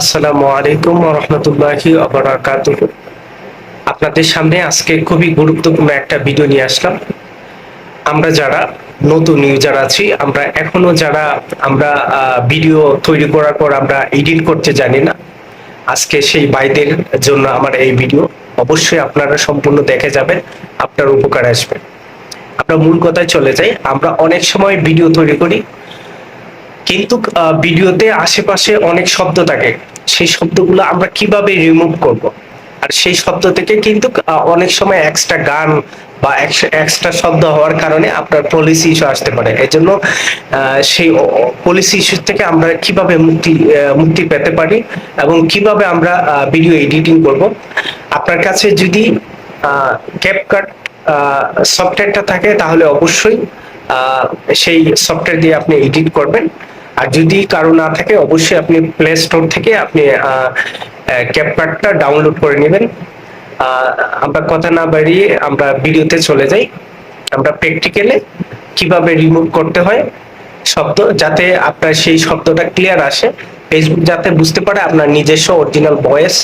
আসসালামু আলাইকুম রহমতুল্লাহি আবরাকাতুহ আপনাদের সামনে আজকে খুবই গুরুত্বপূর্ণ একটা ভিডিও নিয়ে আসলাম। আমরা যারা নতুন ইউজার আছি, আমরা এখনও যারা আমরা ভিডিও তৈরি করার পর আমরা এডিট করতে জানি না, আজকে সেই ভাইদের জন্য আমার এই ভিডিও অবশ্যই আপনারা সম্পূর্ণ দেখে যাবেন, আপনার উপকার আসবে। আমরা মূল কথায় চলে যাই। আমরা অনেক সময় ভিডিও তৈরি করি কিন্তু ভিডিওতে আশেপাশে অনেক শব্দ থাকে। সেই শব্দগুলো আমরা কীভাবে রিমুভ করব? আর সেই শব্দ থেকে কিন্তু অনেক সময় এক্সট্রা গান বা এক্সট্রা শব্দ হওয়ার কারণে আপনার পলিসি ইস্যু আসতে পারে। এজন্য জন্য সেই পলিসি ইস্যু থেকে আমরা কীভাবে মুক্তি মুক্তি পেতে পারি এবং কীভাবে আমরা ভিডিও এডিটিং করব? আপনার কাছে যদি ক্যাপকাট সফটওয়্যারটা থাকে, তাহলে অবশ্যই সেই সফটওয়্যার দিয়ে আপনি এডিট করবেন। আর যদি কারও না থাকে, অবশ্যই আপনি প্লে স্টোর থেকে আপনি ক্যাপকাটটা ডাউনলোড করে নেবেন। আমরা কথা না বাড়িয়ে আমরা ভিডিওতে চলে যাই। আমরা প্র্যাকটিক্যালে কীভাবে রিমুভ করতে হয়, শব্দ যাতে আপনার সেই শব্দটা ক্লিয়ার আসে। ফেসবুক যাতে বুঝতে পারে আপনার নিজস্ব অরিজিনাল ভয়েস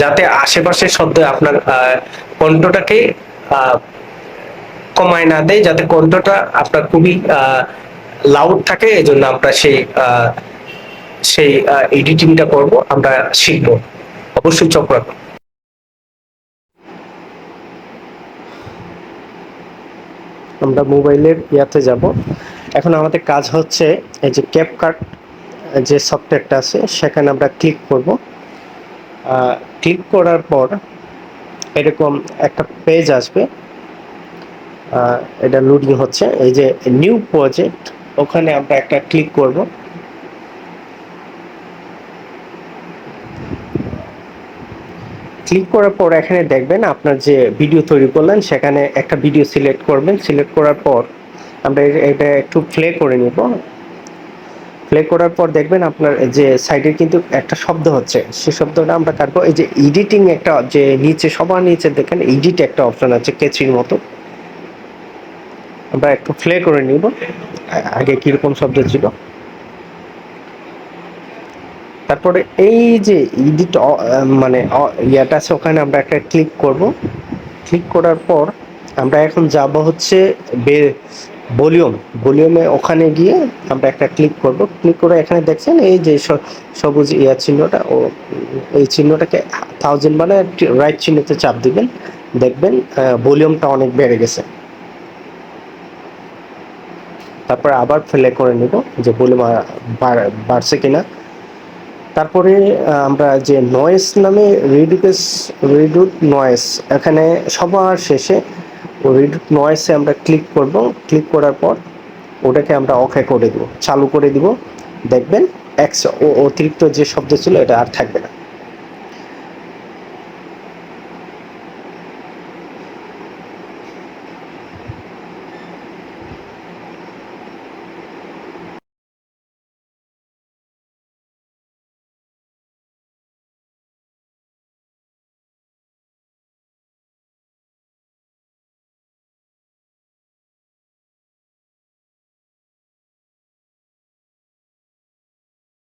যাতে আশেপাশের শব্দ আপনার কণ্ঠটাকে কমায় না দেয়, যাতে কণ্ঠটা আপনার খুবই লাউড থাকে এই জন্য আমরা সেই সেই এডিটিংটা করব, আমরা শিখব। অবশ্যই রাখুন। আমরা মোবাইলের ইয়াতে যাব। এখন আমাদের কাজ হচ্ছে এই যে ক্যাপকাট যে সফটওয়্যারটা আছে, সেখানে আমরা ক্লিক করব। ক্লিক করার পর এরকম একটা পেজ আসবে। এটা লোডিং হচ্ছে। এই যে নিউ প্রজেক্ট ওখানে আমরা একটা ক্লিক করব। ক্লিক করার পর এখানে দেখবেন আপনার যে ভিডিও তৈরি করলেন, সেখানে একটা ভিডিও সিলেক্ট করবেন। সিলেক্ট করার পর আমরা এটা একটু প্লে করে নিব। প্লে করার পর দেখবেন আপনার যে সাইডে কিন্তু একটা শব্দ হচ্ছে। সেই শব্দটা আমরা কাটবো। এই যে এডিটিং একটা যে নিচে, সবার নিচে দেখেন এডিট একটা অপশন আছে, কেচির মতো। আমরা একটু প্লে করে নিব। আগে কীরকম শব্দ ছিল? তারপরে এই যে এডিট মানে ইয়াটা আছে, ওখানে আমরা একটা ক্লিক করব। ক্লিক করার পর আমরা এখন যাব হচ্ছে ভলিউম ভলিউমে ওখানে গিয়ে আমরা একটা ক্লিক করব। ক্লিক করে এখানে দেখছেন এই যে সবুজ ইয়া চিহ্নটা, ও, এই চিহ্নটাকে থাউজেন্ড মানে রাইট চিহ্নতে চাপ দিবেন। দেখবেন ভলিউমটা অনেক বেড়ে গেছে। তারপরে আবার প্লে করে নিব যে ভলিউম বাড়ছে কিনা। তারপরে আমরা যে নয়েস নামে রিডিউস রিডিউট নয়েস এখানে সবার শেষে রিডিউট নয়েসে আমরা ক্লিক করব। ক্লিক করার পর ওটাকে আমরা অকে করে দিব, চালু করে দিব। দেখবেন এক্স অতিরিক্ত যে শব্দ ছিল, এটা আর থাকবে না।